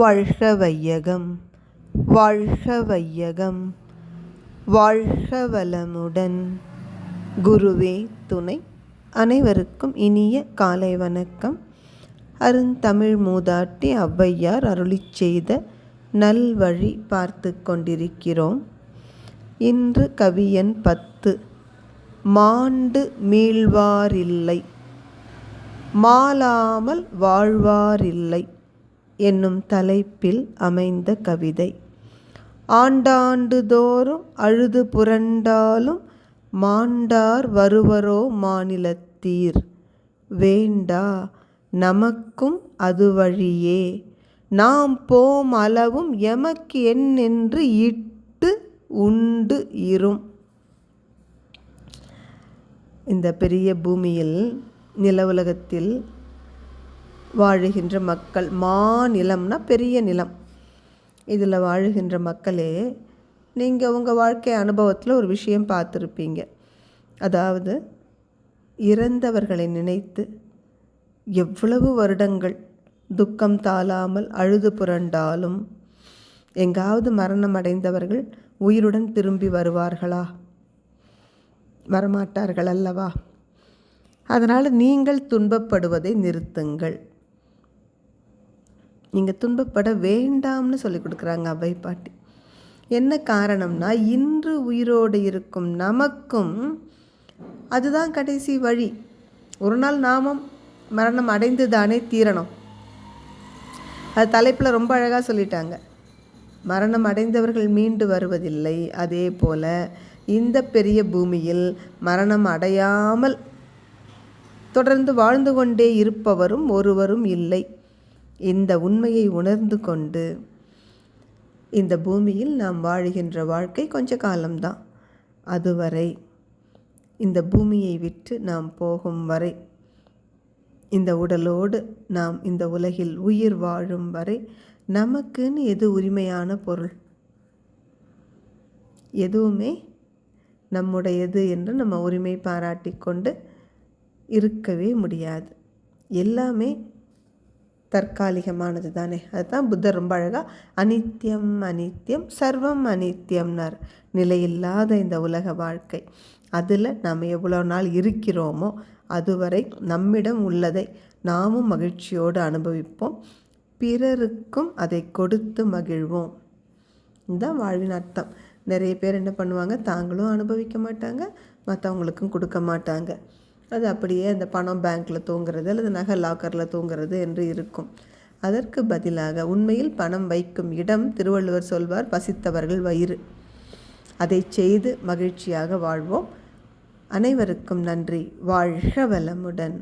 வாழ்க வையகம் வாழ்க வையகம் வாழ்க வளமுடன் குருவே துணை அனைவருக்கும் இனிய காலை வணக்கம். அருந்தமிழ் மூதாட்டி ஔவையார் அருளிச் செய்த நல்வழி பார்த்து கொண்டிருக்கிறோம். இன்று கவியன் பத்து மாண்டு மீழ்வாரில்லை மாலாமல் வாழ்வாரில்லை. என்னும் தலைப்பில் அமைந்த கவிதை. ஆண்டாண்டுதோறும் அழுது புரண்டாலும் மாண்டார் வருவரோ மாநிலத்தீர். வேண்டா நமக்கும் அது வழியே. நாம் போம் அளவும் எமக்கு என்னென்று இட்டு உண்டு இரும். இந்த பெரிய பூமியில் நில உலகத்தில் வாழுகின்ற மக்கள் மாநிலம்னா பெரிய நிலம். இதில் வாழுகின்ற மக்களே நீங்கள் உங்கள் வாழ்க்கை அனுபவத்தில் ஒரு விஷயம் பார்த்துருப்பீங்க. அதாவது இறந்தவர்களை நினைத்து எவ்வளவு வருடங்கள் துக்கம் தாளாமல் அழுது புரண்டாலும் எங்காவது மரணம் அடைந்தவர்கள் உயிருடன் திரும்பி வருவார்களா? வரமாட்டார்கள் அல்லவா? அதனால் நீங்கள் துன்பப்படுவதை நிறுத்துங்கள். நீங்கள் துன்பப்பட வேண்டாம்னு சொல்லி கொடுக்குறாங்க அவை பாட்டி. என்ன காரணம்னா இன்று உயிரோடு இருக்கும் நமக்கும் அதுதான் கடைசி வழி. ஒரு நாள் நாமும் மரணம் அடைந்து தானே தீரணும். அது தலைப்பில் ரொம்ப அழகாக சொல்லிட்டாங்க. மரணம் அடைந்தவர்கள் மீண்டு வருவதில்லை. அதே போல் இந்த பெரிய பூமியில் மரணம் அடையாமல் தொடர்ந்து வாழ்ந்து கொண்டே இருப்பவரும் ஒருவரும் இல்லை. இந்த உண்மையை உணர்ந்து கொண்டு இந்த பூமியில் நாம் வாழுகின்ற வாழ்க்கை கொஞ்ச காலம்தான். அதுவரை இந்த பூமியை விட்டு நாம் போகும் வரை இந்த உடலோடு நாம் இந்த உலகில் உயிர் வாழும் வரை நமக்குன்னு எது உரிமையான பொருள்? எதுவுமே நம்முடையது என்று நம்ம உரிமை பாராட்டி கொண்டு இருக்கவே முடியாது. எல்லாமே தற்காலிகமானது தானே அதுதான் புத்தர் ரொம்ப அழகாக அனித்தியம் அனித்தியம் சர்வம் அனித்தியம்னார் நிலையில்லாத இந்த உலக வாழ்க்கை. அதில் நாம் எவ்வளோ நாள் இருக்கிறோமோ அதுவரை நம்மிடம் உள்ளதை நாமும் மகிழ்ச்சியோடு அனுபவிப்போம். பிறருக்கும் அதை கொடுத்து மகிழ்வோம். இதுதான் வாழ்வின் அர்த்தம். நிறைய பேர் என்ன பண்ணுவாங்க தாங்களும் அனுபவிக்க மாட்டாங்க மற்றவங்களுக்கும் கொடுக்க மாட்டாங்க. அது அப்படியே அந்த பணம் பேங்க்கில் தூங்குறது அல்லது நகை லாக்கரில் தூங்குறது என்று இருக்கும். அதற்கு பதிலாக உண்மையில் பணம் வைக்கும் இடம் திருவள்ளுவர் சொல்வார் பசித்தவர்கள் வயிறு. அதை செய்து மகிழ்ச்சியாக வாழ்வோம். அனைவருக்கும் நன்றி. வாழ்க வளமுடன்.